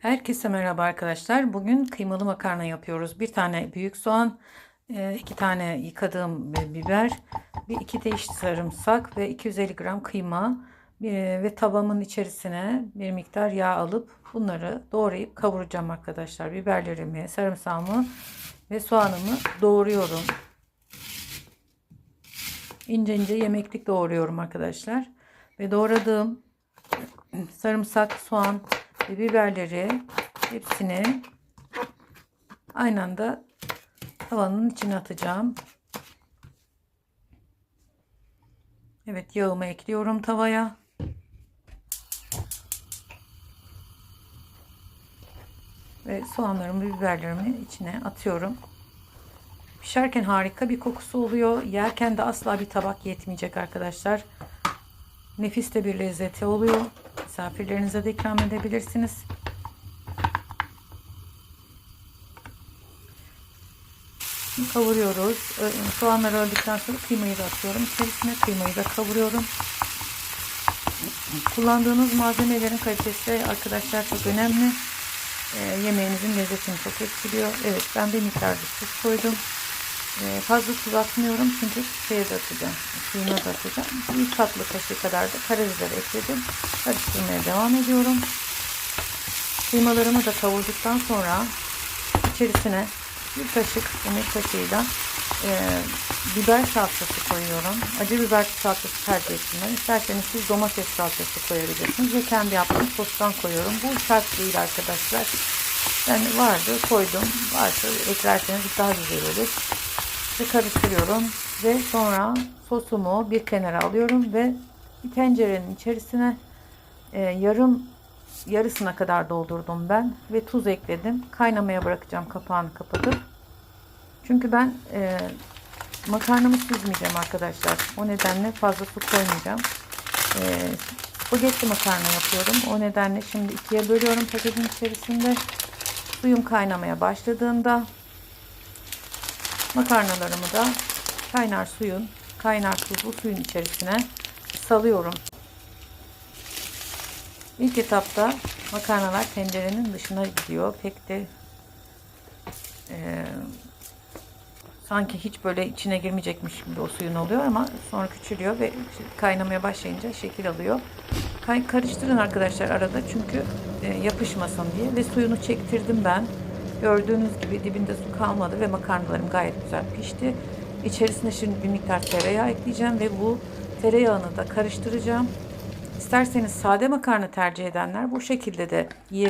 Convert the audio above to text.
Herkese merhaba arkadaşlar. Bugün kıymalı makarna yapıyoruz. Bir tane büyük soğan, e, iki tane yıkadığım bi- biber, bir iki diş sarımsak ve 250 gram kıyma e, ve tavamın içerisine bir miktar yağ alıp bunları doğrayıp kavuracağım arkadaşlar. Biberlerimi, sarımsağımı ve soğanımı doğruyorum. İnce ince yemeklik doğruyorum arkadaşlar. Ve doğradığım sarımsak, soğan ve biberleri hepsini aynı anda tavanın içine atacağım. Evet yağımı ekliyorum tavaya. Ve soğanlarımı, biberlerimi içine atıyorum. Pişerken harika bir kokusu oluyor. Yerken de asla bir tabak yetmeyecek arkadaşlar. Nefis de bir lezzeti oluyor. Misafirlerinize de ikram edebilirsiniz. Kavuruyoruz. Soğanları öldükten sonra kıymayı da atıyorum. İçerisine kıymayı da kavuruyorum. Kullandığınız malzemelerin kalitesi arkadaşlar çok önemli. Ee, yemeğinizin lezzetini çok etkiliyor. Evet ben bir miktar tuz koydum. Ee, fazla tuz atmıyorum çünkü şeye de atacağım. Suyuna da atacağım. Bir tatlı kaşığı kadar da karabiber ekledim. Karıştırmaya devam ediyorum. Kıymalarımı da kavurduktan sonra içerisine bir kaşık yemek kaşığıyla e, biber salçası koyuyorum. Acı biber salçası tercih ettim ben. İsterseniz siz domates salçası koyabilirsiniz. Ve kendi yaptığım sostan koyuyorum. Bu şart değil arkadaşlar. Ben vardı koydum. Varsa eklerseniz daha güzel olur ve karıştırıyorum ve sonra sosumu bir kenara alıyorum ve bir tencerenin içerisine e, yarım yarısına kadar doldurdum ben ve tuz ekledim. Kaynamaya bırakacağım kapağını kapatıp. Çünkü ben e, makarnamı süzmeyeceğim arkadaşlar. O nedenle fazla su koymayacağım. E, spagetti makarna yapıyorum. O nedenle şimdi ikiye bölüyorum paketin içerisinde. Suyum kaynamaya başladığında Makarnalarımı da kaynar suyun, kaynar tuzlu suyun içerisine salıyorum. İlk etapta makarnalar tencerenin dışına gidiyor. Pek de e, sanki hiç böyle içine girmeyecekmiş gibi o suyun oluyor ama sonra küçülüyor ve kaynamaya başlayınca şekil alıyor. Kay karıştırın arkadaşlar arada çünkü e, yapışmasın diye ve suyunu çektirdim ben. Gördüğünüz gibi dibinde su kalmadı ve makarnalarım gayet güzel pişti. İçerisine şimdi bir miktar tereyağı ekleyeceğim ve bu tereyağını da karıştıracağım. İsterseniz sade makarna tercih edenler bu şekilde de yiyebilirsiniz.